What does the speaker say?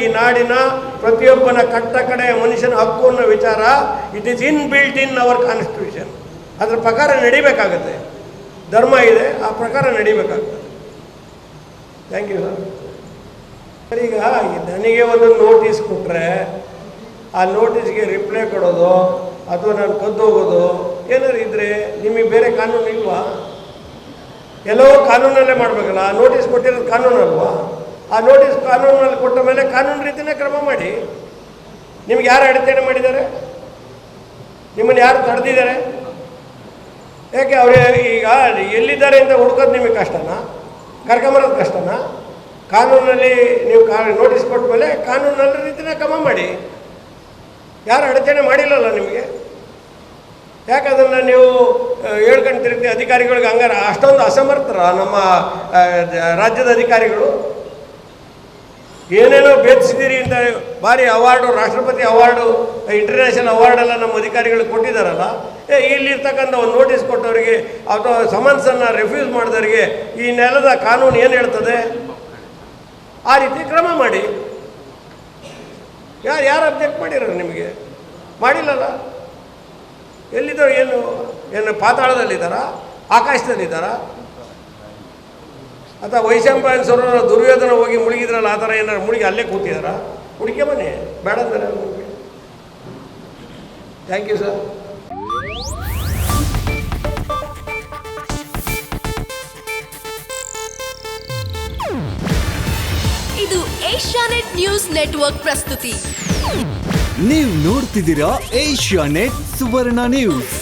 ಈ ನಾಡಿನ ಪ್ರತಿಯೊಬ್ಬನ ಕಟ್ಟ ಕಡೆ ಮನುಷ್ಯನ ಹಕ್ಕು ಅನ್ನೋ ವಿಚಾರ it is inbuilt in our constitution ಅದ್ರ ಪ್ರಕಾರ ನಡಿಬೇಕಾಗತ್ತೆ. ಧರ್ಮ ಇದೆ, ಆ ಪ್ರಕಾರ ನಡಿಬೇಕಾಗ್ತದೆ ಥ್ಯಾಂಕ್ ಯು ಸರ್, ಈಗ ನನಗೆ ಒಂದು ನೋಟಿಸ್ ಕೊಟ್ಟರೆ ಆ ನೋಟಿಸ್ಗೆ ರಿಪ್ಲೈ ಕೊಡೋದು, ಅಥವಾ ನಾನು ಕದ್ದು ಹೋಗೋದು, ಏನಾದ್ರು ಇದ್ದರೆ ನಿಮಗೆ ಬೇರೆ ಕಾನೂನು ಇಲ್ವಾ? ಎಲ್ಲೋ ಕಾನೂನಲ್ಲೇ ಮಾಡಬೇಕಲ್ಲ ನೋಟಿಸ್ ಕೊಟ್ಟಿರೋದು ಕಾನೂನು ಅಲ್ವಾ ಆ ನೋಟಿಸ್ ಕಾನೂನಲ್ಲಿ ಕೊಟ್ಟ ಮೇಲೆ ಕಾನೂನು ರೀತಿಯೇ ಕ್ರಮ ಮಾಡಿ. ನಿಮ್ಗೆ ಯಾರು ಅಡಚಣೆ ಮಾಡಿದ್ದಾರೆ? ನಿಮ್ಮನ್ನು ಯಾರು ತಡೆದಿದ್ದಾರೆ? ಯಾಕೆ ಅವರು ಈಗ ಎಲ್ಲಿದ್ದಾರೆ ಅಂತ ಹುಡ್ಕೋದು ನಿಮಗೆ ಕಷ್ಟನಾ? ಕರ್ಕೊಂಬರೋದು ಕಷ್ಟನಾ? ಕಾನೂನಲ್ಲಿ ನೀವು ಕಾ ನೋಟಿಸ್ ಕೊಟ್ಟ ಮೇಲೆ ಕಾನೂನಲ್ಲಿ ರೀತಿಯೇ ಕ್ರಮ ಮಾಡಿ. ಯಾರು ಅಡಚಣೆ ಮಾಡಿಲ್ಲಲ್ಲ ನಿಮಗೆ? ಯಾಕೆ ಅದನ್ನು ನೀವು ಹೇಳ್ಕೊಂಡು ತಿರುಗಿ ಅಧಿಕಾರಿಗಳಿಗೆ ಹಂಗಾರೆ ಅಷ್ಟೊಂದು ಅಸಮರ್ಥರ ನಮ್ಮ ರಾಜ್ಯದ ಅಧಿಕಾರಿಗಳು? ಏನೇನೋ ಭೇದಿಸಿದ್ದೀರಿ ಅಂತ ಭಾರಿ ಅವಾರ್ಡು, ರಾಷ್ಟ್ರಪತಿ ಅವಾರ್ಡು, ಇಂಟರ್ನ್ಯಾಷನಲ್ ಅವಾರ್ಡ್ ಎಲ್ಲ ನಮ್ಮ ಅಧಿಕಾರಿಗಳು ಕೊಟ್ಟಿದ್ದಾರಲ್ಲ, ಏ, ಇಲ್ಲಿರ್ತಕ್ಕಂಥ ಒಂದು ನೋಟಿಸ್ ಕೊಟ್ಟವರಿಗೆ ಅಥವಾ ಸಮನ್ಸನ್ನು ರೆಫ್ಯೂಸ್ ಮಾಡಿದವರಿಗೆ ಈ ನೆಲದ ಕಾನೂನು ಏನು ಹೇಳ್ತದೆ? ಆ ರೀತಿ ಕ್ರಮ ಮಾಡಿ. ಯಾರು ಯಾರು ಅಬ್ಜೆಕ್ಟ್ ಮಾಡಿರೋ ನಿಮಗೆ? ಮಾಡಿಲ್ಲಲ್ಲ? ಎಲ್ಲಿದ್ದಾರೆ ಏನು ಏನು ಪಾತಾಳದಲ್ಲಿದ್ದಾರಾ? ಆಕಾಶದಲ್ಲಿದ್ದಾರಾ? ಅಥವಾ ವೈಶಂಪಾಯನ ಸರೋವರ ದುರ್ಯೋಧನ ಹೋಗಿ ಮುಳುಗಿದ್ರಲ್ಲ ಆ ಥರ ಏನಾರು ಮುಳುಗಿ ಅಲ್ಲೇ ಕೂತಿದಾರ? ಹುಡುಕೆ ಮನೆ ಬೇಡ ಸರ್ ಥ್ಯಾಂಕ್ ಯು ಸರ್ ಇದು ಏಷ್ಯಾನೆಟ್ ನ್ಯೂಸ್ ನೆಟ್ವರ್ಕ್ ಪ್ರಸ್ತುತಿ. ನೀವು ನೋಡ್ತಿದ್ದೀರಾ ಏಷ್ಯಾ ನೆಟ್ ಸುವರ್ಣ ನ್ಯೂಸ್.